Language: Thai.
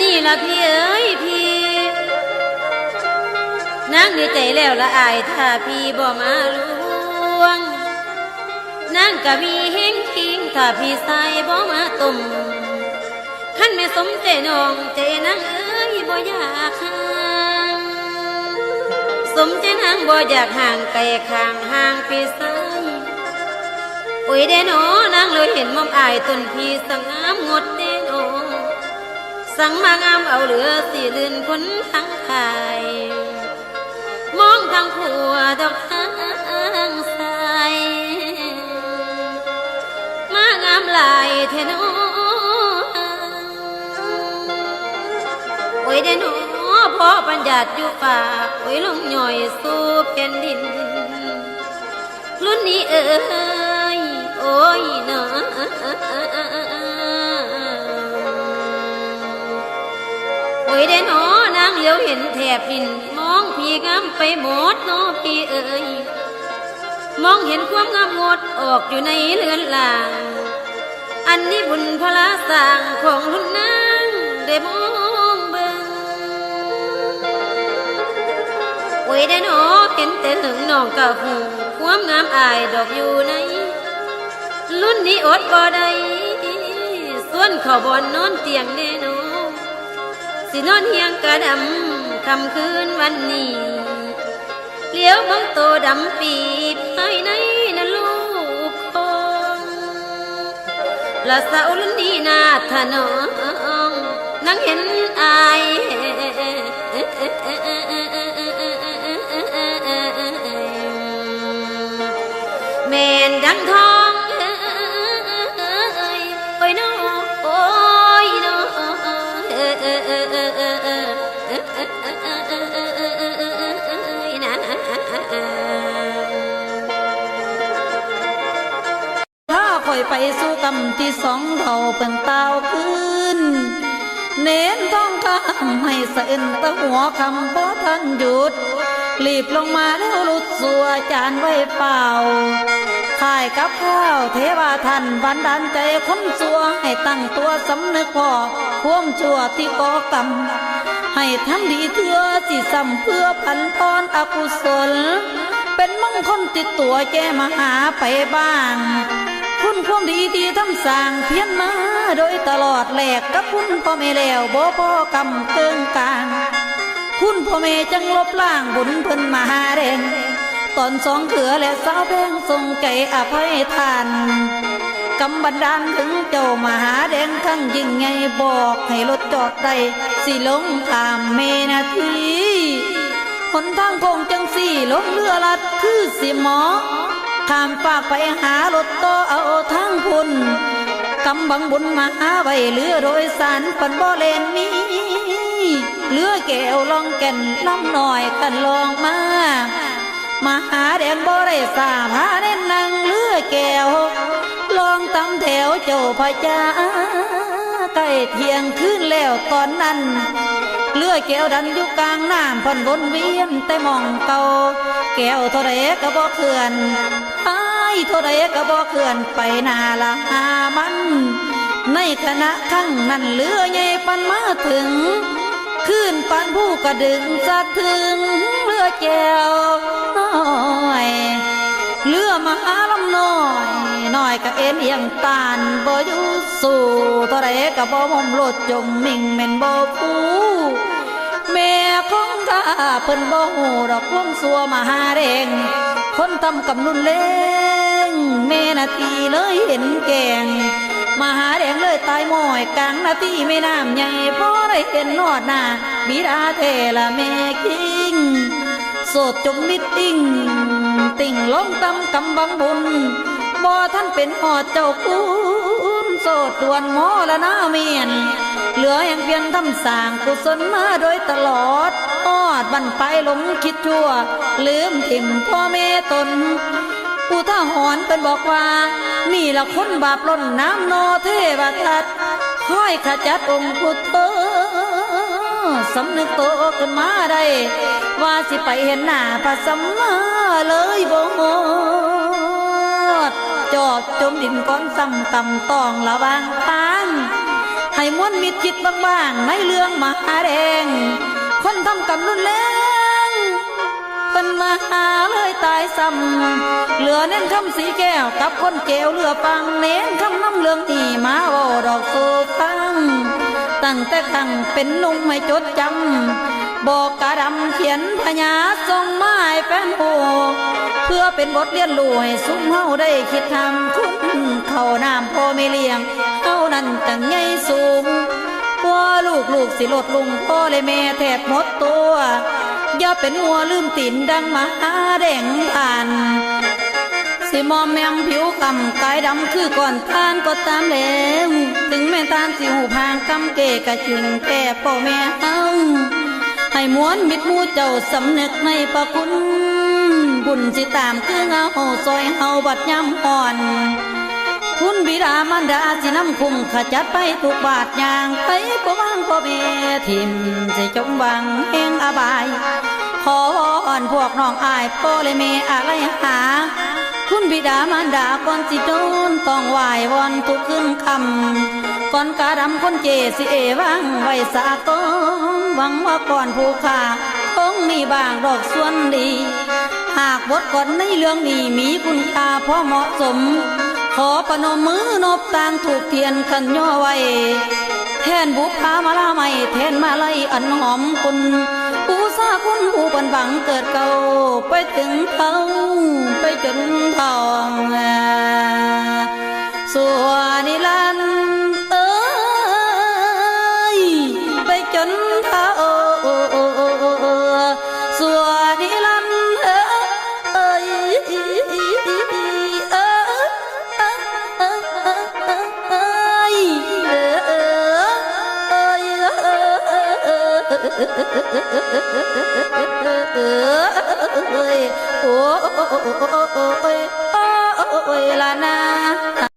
นี่ละพี่เอ้ยพี่นางดีใจแล้วละอายถ้าพี่บ่มาลวงนางกะมีเฮงคิงถ้าพี่ใส่บ่มาตุ่มขั้นแม่สมใจน้องใจนางเอ้ยบ่อยากห่างสมใจนางบ่อยากห่างไกลข้างห่างพี่ใส่โอ้ยเด้หนอนางเลยเห็นมอมอายต้นพี่สังงามงดเด้ สั่งมางามเอาเหลือสี่ลื่นคนทั้งไทยมองทางขัวดอกทางใสมางามหลายเทนอโอ้ยเดนอพ่อปัญญาตอยู่ป่าโอ้ยลงย่อยสู่แผ่นดิน รุ่นนี้เอ้ยโอ้ยเนาะ อ้ยเดนอนางเหลียวเห็นแถบดินมองพี่งามไปหมดนาะพี่เอ้ยมองเห็นความงามงดออกอยู่ในเรือนลาง อันนี้บุญพระสร้างของรุ่นนางได้มองเบิงโอ้ยได้หนอเห็นแต่หึงน้องกะหูความงามอายดอกอยู่ใน รุ่นนี้อดบ่ได้ส่วนเขาบอนนอนเตียงแน่นอ สินอนเฮียงกระดำคำคืนวันนี้เลี้ยวมองโตดำปีภายในนั้นลูกคงละสาวรุ่นนี้นาถนอ นะถ้าคอยไปสู่กำที่สองเท่าเป็นเต้าขึ้น เน้นต้องคำให้สะเอ็นตะหัวคำบ่ทันหยุด รีบลงมาแล้วลุดสัวจานไว้เปล่าข่ายกับข้าวเทวาทันบันดาลใจคนสัวให้ตั้งตัวสำนึกพอความชั่วที่ก่อกรรม ให้ทำดีเถื่อสิซ้ำเพื่อพันพรอกุศล เป็นมงคลติดตัวแกมาหาไปบ้าง คุณความดีที่ทำสร้างเพียนมาโดยตลอดแหลกกับคุณพ่อแม่แล้วบ่พ่อกำเกิงกลางคุณพ่อแม่จังลบล้างบุญเพิ่นมาหาแดงตอนสองเขือและสาวแพงทรงใจอภัยทาน กำบันดาลถึงเจ้ามหาแดงทั้งยิ่งใหญ่บอกให้รถจอดได้สิลงตามเมนาทีหนทางคงจังสี่ลงเรือลัดคือสิหมอข้ามฝากไปหารถต่อเอาทางพุ่นกำบังบุญมาหาไว้เรือโดยสารปันบ่เลนมีเรือแก้วลองแก่นลำหน่อยกันลองมา มาหาแดงบ่ได้สาพาเด่นนั่งเรือแก้วลองตำแถวเจ้าพระจาใกล้เที่ยงคืนแล้วตอนนั้นเรือแก้วดันอยู่กลางน้ำพันวนเวียนแต่มองเก่าแก้วเท่าไรก็บ่เขื่อนไอ้เท่าไรก็บ่เขื่อนไปนาละหามัน ในขณะข้างนั้นเรือใหญ่ปันมาถึง ขึ้นปันผู้กระดึงสะถึง รือแก้วน้อยเรือมาหาลำน้อยน้อยก็เอ็นเอียงตานบ่อยู่สู่เท่าไรก็บ่มมโลดจมมิ่งแม่นบ่ผู้แม่ของข้าเพิ่นบ่ฮู้ดอกความสัวมาหาแดงคนทำกำนุนเลงแม่นาทีเลยเห็นแกงมาหาแดงเลยตายมอยกลางนาทีแม่น้ำใหญ่พอได้เห็นนอดหน้าบิดาเทละแม่คิง โสดจมมิดอิ่ง ติ่งลงตำกำบังบุญบ่ท่านเป็นหอดเจ้าคุณโสดดวนหมอละนาเมียน เหลืออย่างเพียงทำสร้างกุศลมาโดยตลอดอดบันไปหลงคิดชั่ว ลืมถิ่มพ่อแม่ตนอุท่าหรณ์เป็นบอกว่า นี่ละคนบาปล้นน้ำโนเทวทัตค่อยขจัดองค์พุทธ สำนึกโตขึ้นมาได้ ว่าสิไปเห็นหน้าพระสัมมาเลยบ่หมดจอบจมดินก้อนซ้ำต่ำตองระวางทางให้มวนมิดคิดบ้างๆในเรื่องมหาแดง คนทำกรรมรุนแรงเพิ่นมาหาเลยตายซ้ำเหลือเน้นคำสีแก้วกับคนเกลวเหลือฟังเน้นคำน้ำเลืองอีมาเวอดอกโซฟัง แต่ขังเป็นนุ่มไม่จดจำบอกกระดำเขียนพญาทรงไม้แฟนโอเพื่อเป็นบทเรียนรู้ให้ซุ้มเฮาได้คิดทำคุณเข้าน้ำพ่อไม่เลี้ยงเฮานั้นจังใหญ่สูงกลัวลูกลูกสิลดลุงพ่อเลยแม่แทบหมดตัว อย่าเป็นหัวลืมตีนดังมหาแดงผ่าน สิมอมแมมผิวกำกายดำคือก่อนทานก็ตามแล้วถึงแม่ตานสิหูพางกำเกกะจิงแก่พ่อแม่เฮาให้ม้วนมิดมูเจ้าสำนึกในประคุณ บุญสิตามคือเงาซอยเฮาบัดยำอ่อนคุณบิดามารดาสิน้ำคุ้มขจัดไปทุกบาทยางไปก็วางพ่อแม่ทิมสิจงวังแห่งอบาย ขอวอนพวกน้องอายพ่อเลยแม่อะไรหา คุณบิดามารดาก่อนสิโดนต้องไหววอนทุกคืนคำก่อนกาดำคนเจสิเอวังไว้สาตมหวังว่าก่อนผู้ขาคงมีบางดอกส่วนดี หากบทก่อนในเรื่องนี้มีคุณค่าพอเหมาะสม ขอประนมมือนบต่างถูกเทียนขันย่อไว้แทนบุพามาลาไม่แทนมาไลยอันหอมคุณ ผู้าคุณผู้ปันบังเกิดเก่าไปถึงเขาไปจนทองส่วนิลันเอ้ยไปจนเท่า โอ้ยโอ้ยโอ้ยละนะ